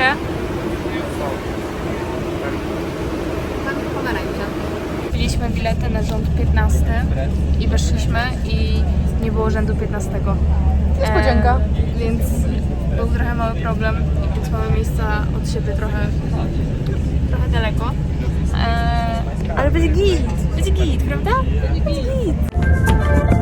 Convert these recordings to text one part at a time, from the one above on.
kupujecie? Kupiliśmy bilety na rząd 15 i weszliśmy i nie było rzędu 15. Niespodzianka. E, więc był trochę mały problem, więc mamy miejsca od siebie trochę, trochę daleko. E, ale będzie git, będzie git, prawda? Będzie git.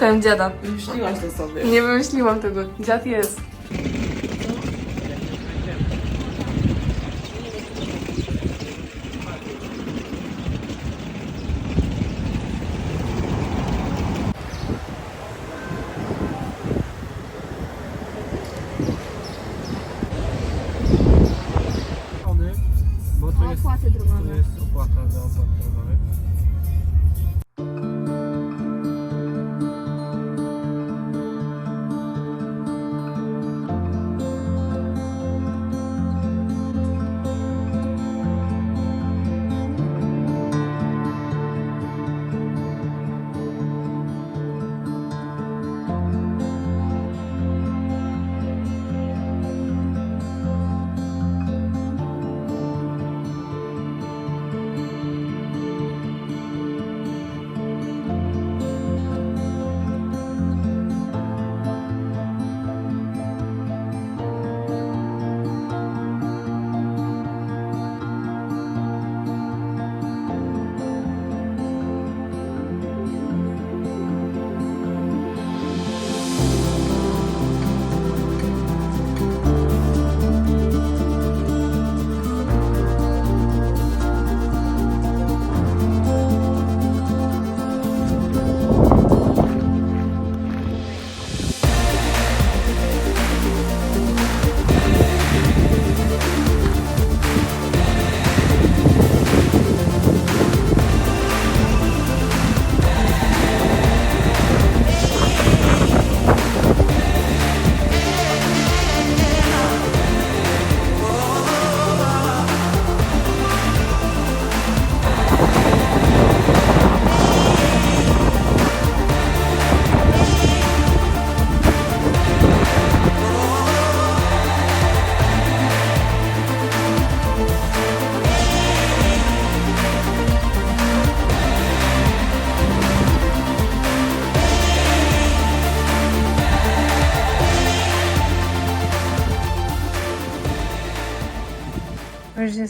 Szukałem dziada. Wymyśliłaś to sobie. Nie wymyśliłam tego. Dziad jest. Bo tu jest, opłata za opłat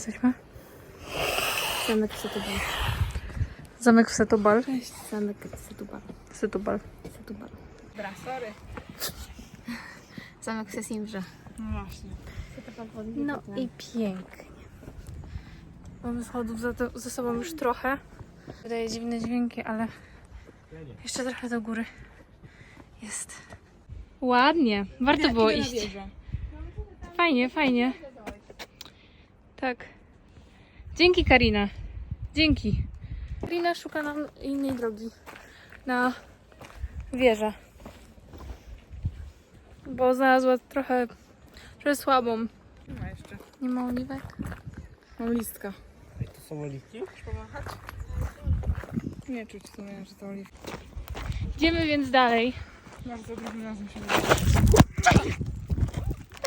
jesteśmy? Zamek Setubal. Zamek w Setubal. Zamek Setubal. Setubal. Setubal. Dobra, sorry. Zamek w Sesimbrze. No właśnie. No i pięknie. Mamy schodów za, to, za sobą już trochę. Wydaje dziwne dźwięki, ale jeszcze trochę do góry jest. Ładnie. Warto było iść. Fajnie, fajnie. Tak. Dzięki Karina. Dzięki. Karina szuka nam innej drogi na wieżę. Bo znalazła trochę, trochę słabą. Nie ma jeszcze. Nie ma oliwek? Mam listka. To są oliwki? Chcesz pomachać? Nie czuć w sumie, że to oliwki. Idziemy więc dalej. Bardzo drugim razem się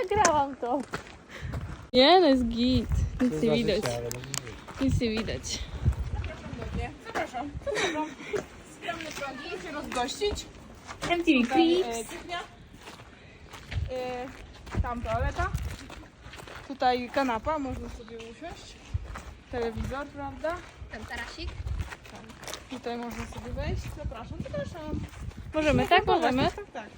Nagrałam to. Nie, no jest git. Nic nie widać. Nic nie widać. Zapraszam. Zapraszam. Skromne progi, się rozgościć. MTV Tutaj, Clips. e. E, tam toaleta. Tutaj kanapa, można sobie usiąść. Telewizor, prawda? Ten tarasik. Tutaj można sobie wejść. Zapraszam, zapraszam. Możemy, tak? Możemy. Tak, tak.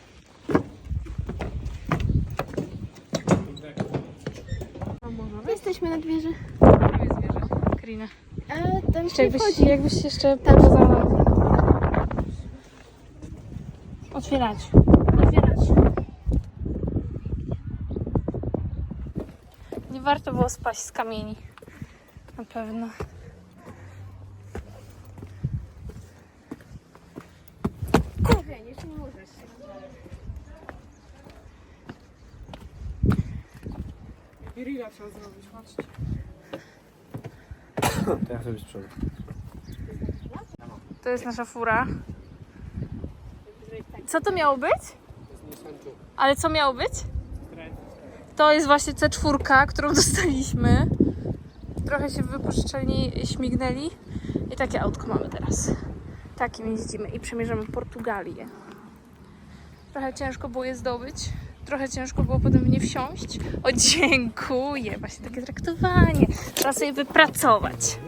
A może Jesteśmy nad wieży. Tam jest wieża. Karina. A tam Jeszcze się jakbyś, wchodzi. jakbyś jeszcze pokazała. Otwierać. Otwierać. Nie warto było spaść z kamieni. Na pewno. Grilla trzeba zrobić, chodźcie. To ja sobie sprzedam. To jest nasza fura. Co to miało być? Ale co miało być? To jest właśnie C4, którą dostaliśmy. Trochę się wypożyczalni śmignęli. I takie autko mamy teraz. Takim jeździmy i przemierzamy Portugalię. Trochę ciężko było je zdobyć. Trochę ciężko było potem w nie wsiąść. O, dziękuję. Właśnie takie traktowanie. Trzeba sobie wypracować.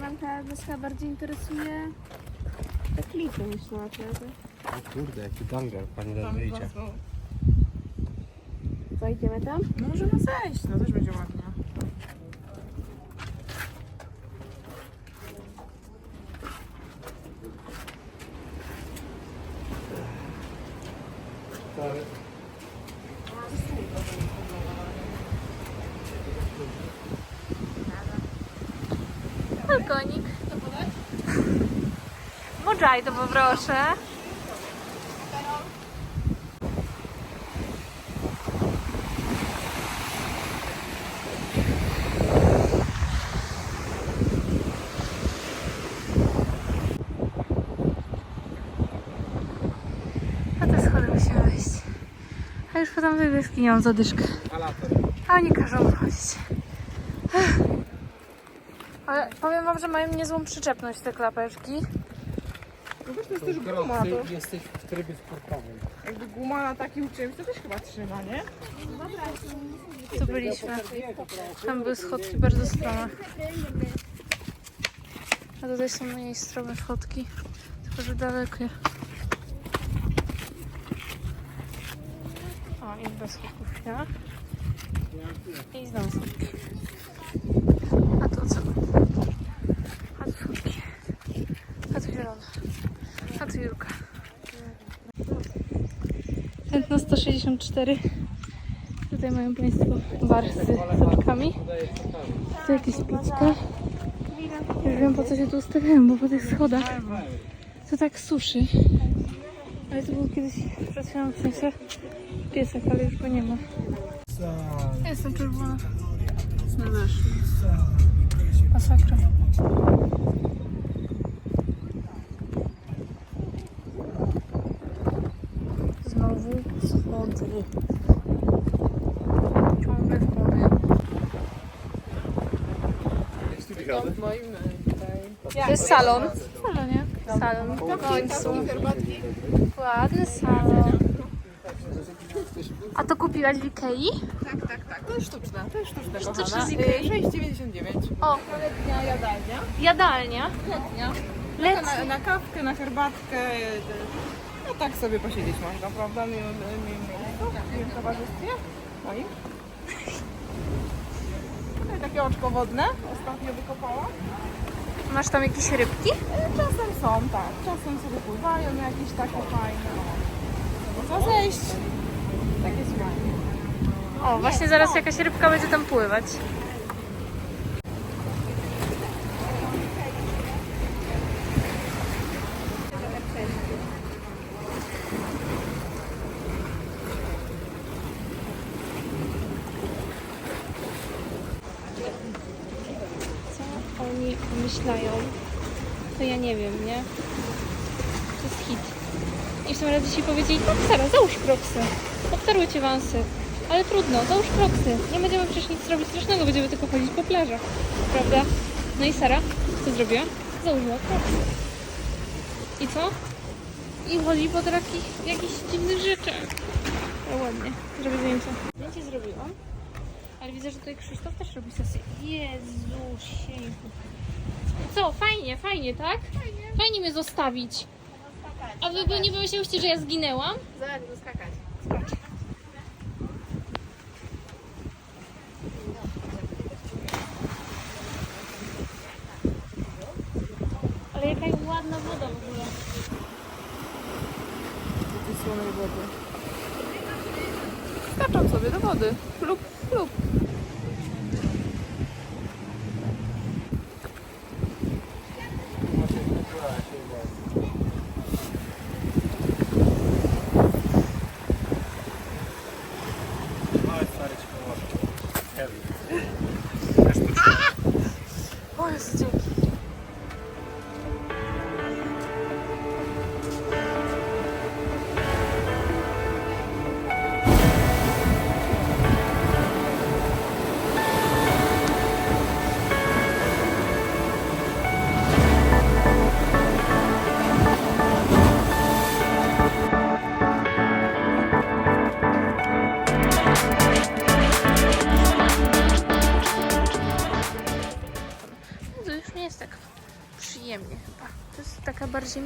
Nam ta wioska bardziej interesuje te klipy niż na plaży. O kurde, jaki danger, pani Tam tam wyjdzie. są. Zajdziemy tam? No możemy zejść, no też będzie ładnie. Mojito poproszę. A te schody musimy wejść. A już potem tej wioski nie mam zadyszkę. A oni każą wchodzić. Ale powiem wam, że mają niezłą przyczepność te klapeczki. To jest też guma, to jesteś w trybie sportowym. jakby guma na takim czymś, to też chyba trzyma, nie? Tu byliśmy. Tam były schodki bardzo strome. A tutaj są mniej strome schodki. Tylko, że dalekie. O, i bez schodków, ja. I znowu schodki. A tu co? A tu schodki. A tu zielone. A tu Jurka. Tętno 164. Tutaj mają Państwo bar z soczkami. Tu jakieś pićka. Już wiem po co się tu ustawiają, bo po tych schodach to tak suszy. Ale to był kiedyś chwilą w sensie piesek, ale już go nie ma. Jestem czerwona. No też. Masakra. Znowu schody. Ciągle schody. W moim tutaj. To jest salon. W salonie. Salon. W końcu. Ładny salon. A to kupiłaś w Ikei? Tak, tak, tak. To jest sztuczne, to jest sztuczne, Sztuczne kochana. z Ikei. Y, 6,99. O, Letnia jadalnia. jadalnia. Letnia. Lec. Na, na kawkę, na herbatkę. No tak sobie posiedzieć można, prawda? Miłym miłym miejscu, w miłym towarzystwie moim. Tutaj takie oczko wodne ostatnio wykopałam. Masz tam jakieś rybki? E, Czasem są, tak. Czasem sobie pływają jakieś takie fajne. o. Można zejść. Takie fajne. O, właśnie zaraz jakaś rybka będzie tam pływać. Co oni myślają? To ja nie wiem, nie? To jest hit. I w tym razie ci powiedzieli, tak Sara, załóż kroksy. Obtarły cię wansy. Ale trudno, załóż kroksy. Nie będziemy przecież nic robić strasznego, będziemy tylko chodzić po plażach. Prawda? No i Sara, co zrobiła? Założyła kroksy. I co? I chodzi po takich jakichś dziwnych rzeczach. Ale ładnie, zrobię zdjęcie. Zdjęcie zrobiłam. Ale widzę, że tutaj Krzysztof też robi sesję. Jezusieńku. Co? Fajnie, fajnie, tak? Fajnie. Fajnie mnie zostawić. A wy by nie pomyślałyście, że ja zginęłam? Zobacz, skakać. Ale jaka ładna woda w ogóle. tej słonej wody. Skaczą sobie do wody. Plup, plup.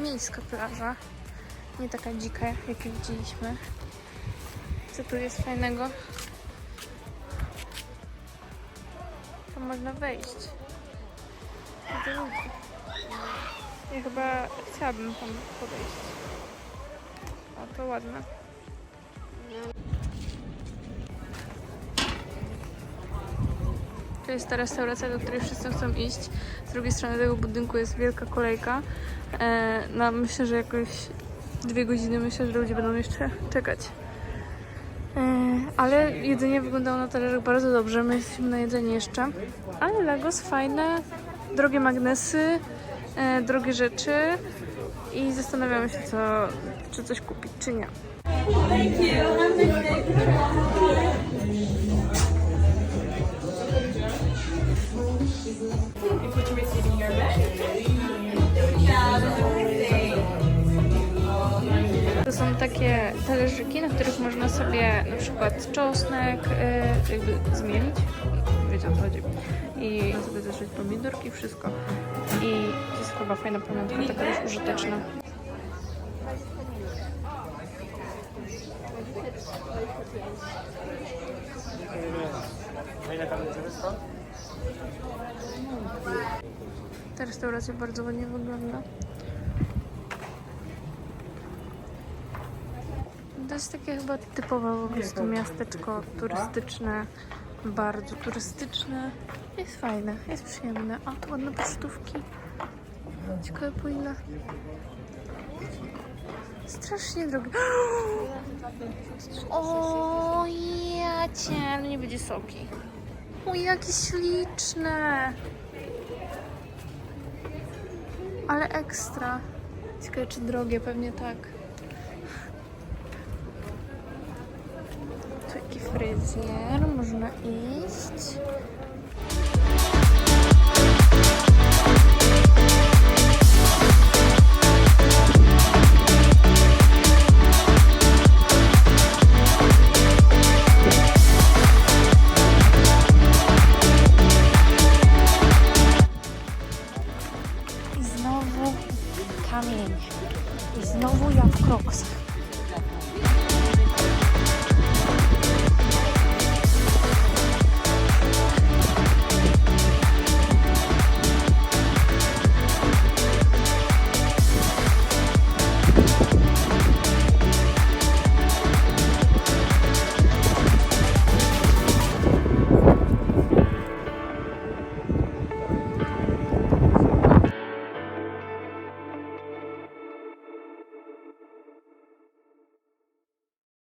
Miejska plaża. Nie taka dzika, jak widzieliśmy. Co tu jest fajnego? To można wejść. Ludzi. Ja chyba chciałabym tam podejść. A to ładne. To jest ta restauracja, do której wszyscy chcą iść. Z drugiej strony tego budynku jest wielka kolejka. E, no, myślę, że jakoś dwie godziny myślę, że ludzie będą jeszcze czekać. E, ale jedzenie wyglądało na talerzach bardzo dobrze. My jesteśmy na jedzenie jeszcze. Ale Lagos fajne, drogie magnesy, e, drogie rzeczy i zastanawiamy się, co, czy coś kupić, czy nie. To są takie talerzyki, na których można sobie na przykład czosnek y, jakby zmienić. Wiecie o co chodzi. I sobie też pomidorki, wszystko. I to jest chyba fajna pamiątka, taka też użyteczna. A ile tam jest? Ta restauracja bardzo ładnie wygląda. To jest takie chyba typowe po prostu miasteczko turystyczne. Bardzo turystyczne. Jest fajne, jest przyjemne. A tu ładne pocztówki. Ciekawe po ile. Strasznie drogie. O, ja cię, no nie będzie soki. O, jakie śliczne. Ale ekstra. Ciekawe czy drogie, pewnie tak. Tu jaki fryzjer, można iść. znowu kamień. I znowu ja w kroksach.